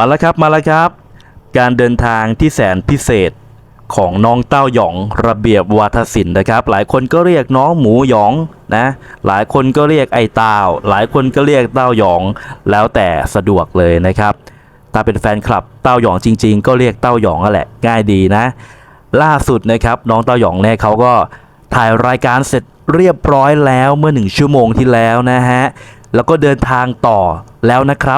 มาแล้วครับมาแล้วครับ การเดินทางที่แสนพิเศษของน้องเต้าหยองระเบียบวาทศิลป์นะครับ หลายคนก็เรียกน้องหมูหยองนะ หลายคนก็เรียกไอ้เต้าหลายคนก็เรียกเต้าหยอง แล้วแต่สะดวกเลยนะครับ ถ้าเป็นแฟนคลับเต้าหยองจริง ๆ ก็เรียกเต้าหยองนั่นแหละง่ายดีนะ ล่าสุดนะครับน้องเต้าหยองเนี่ยเขาก็ถ่ายรายการเสร็จเรียบร้อยแล้วเมื่อหนึ่งชั่วโมงที่แล้วนะฮะแล้วก็เดินทางต่อแล้วนะครับ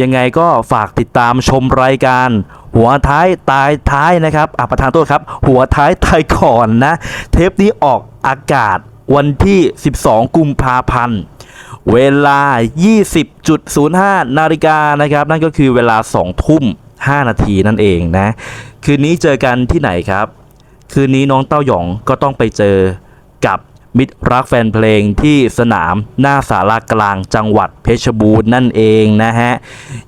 ยังไงก็ฝากติดตามชมรายการ หัวท้ายตายท้ายนะครับอะประธานโทษครับ หัวท้ายตายก่อนนะ เทปนี้ออกอากาศวันที่ 12 กุมภาพันธ์เวลา 20.05 นาฬิกานะครับ นั่นก็คือเวลา 2 ทุ่ม 5 นาทีนั่นเองนะ คืนนี้เจอกันที่ไหนครับ คืนนี้น้องเต้าหยองก็ต้องไปเจอกับ มิตรรักแฟนเพลงที่สนามหน้าสารากลางจังหวัดเพชรบูรณ์นั่นเองนะฮะ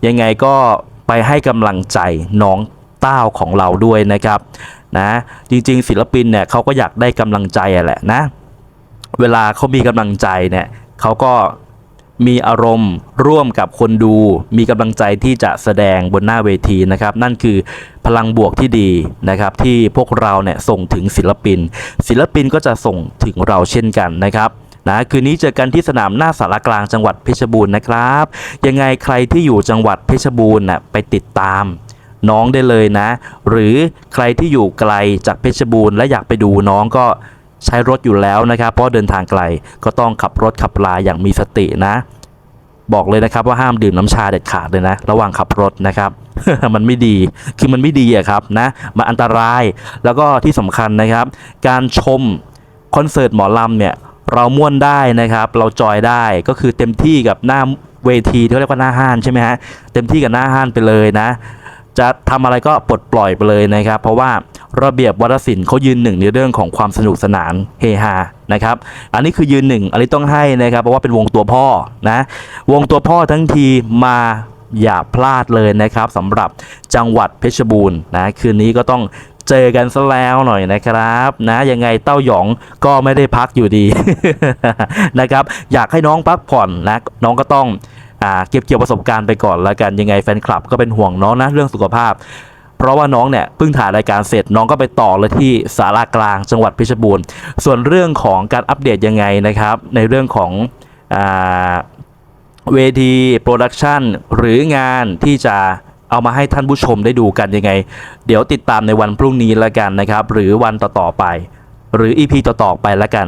ยังไงก็ไปให้กำลังใจน้องเต้าของเราด้วยนะครับนะจริงๆ ศิลปินเนี่ยเขาก็อยากได้กำลังใจแหละนะ เวลาเขามีกำลังใจเนี่ยเขาก็ มีอารมณ์ร่วมกับคนดู มีกำลังใจที่จะแสดงบนหน้าเวทีนะครับ นั่นคือพลังบวกที่ดีนะครับที่พวกเราเนี่ยส่งถึงศิลปิน ศิลปินก็จะส่งถึงเราเช่นกันนะครับนะคืนนี้เจอกันที่สนามหน้าสารกลางจังหวัดเพชรบูรณ์นะครับ ยังไงใครที่อยู่จังหวัดเพชรบูรณ์น่ะไปติดตามน้องได้เลยนะ หรือใครที่อยู่ไกลจากเพชรบูรณ์และอยากไปดูน้องก็ ใช้รถอยู่แล้วนะครับ เพราะเดินทางไกลก็ต้องขับรถขับลาอย่างมีสตินะ บอกเลยนะครับว่าห้ามดื่มน้ำชาเด็ดขาดเลยนะ ระหว่างขับรถนะครับ มันไม่ดีคือมันไม่ดีอะครับนะมันอันตรายแล้วก็ที่สำคัญนะครับ การชมคอนเสิร์ตหมอลำเนี่ยเราม่วนได้นะครับ เราจอยได้ก็คือเต็มที่กับหน้าเวทีที่เขาเรียกว่าหน้าห้านใช่ไหมฮะเต็มที่กับหน้าห้านไปเลยนะ จะทำอะไรก็ปลดปล่อยไปเลยนะครับ เพราะว่า ระเบียบวัฒนศิลป์เขายืนหนึ่งในเรื่องของความสนุกสนานเฮฮานะครับ อันนี้คือยืนหนึ่งอันนี้ต้องให้นะครับ เพราะว่าเป็นวงตัวพ่อนะ วงตัวพ่อทั้งทีมาอย่าพลาดเลยนะครับสำหรับจังหวัดเพชรบูรณ์นะคืนนี้ก็ต้องเจอกันซะแล้วหน่อยนะครับนะยังไงเต้าหยองก็ไม่ได้พักอยู่ดีนะครับ อยากให้น้องพักผ่อนนะน้องก็ต้องอเก็บเกี่ยวประสบการณ์ไปก่อนแล้วกันยังไงแฟนคลับก็เป็นห่วงน้องนะเรื่องสุขภาพ เพราะว่าน้องเนี่ยเพิ่งถ่ายรายการเสร็จน้องก็ไปต่อเลยที่สารากลางจังหวัดเพชรบูรณ์ส่วนเรื่องของการอัปเดตยังไงนะครับ ในเรื่องของอเวทีโปรดักชันหรืองานที่จะเอามาให้ท่านผู้ชมได้ดูกันยังไง เดี๋ยวติดตามในวันพรุ่งนี้ล้วกันนะครับ หรือวันต่อๆไป หรือ EP ต่อๆไปล้วกัน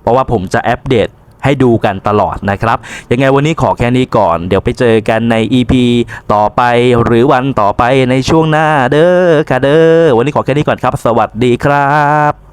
เพราะว่าผมจะอัปเดต ให้ดูกันตลอดนะครับ ยังไงวันนี้ขอแค่นี้ก่อน เดี๋ยวไปเจอกันใน EP ต่อไปหรือวันต่อไปในช่วงหน้าเด้อค่ะเด้อวันนี้ขอแค่นี้ก่อนครับ สวัสดีครับ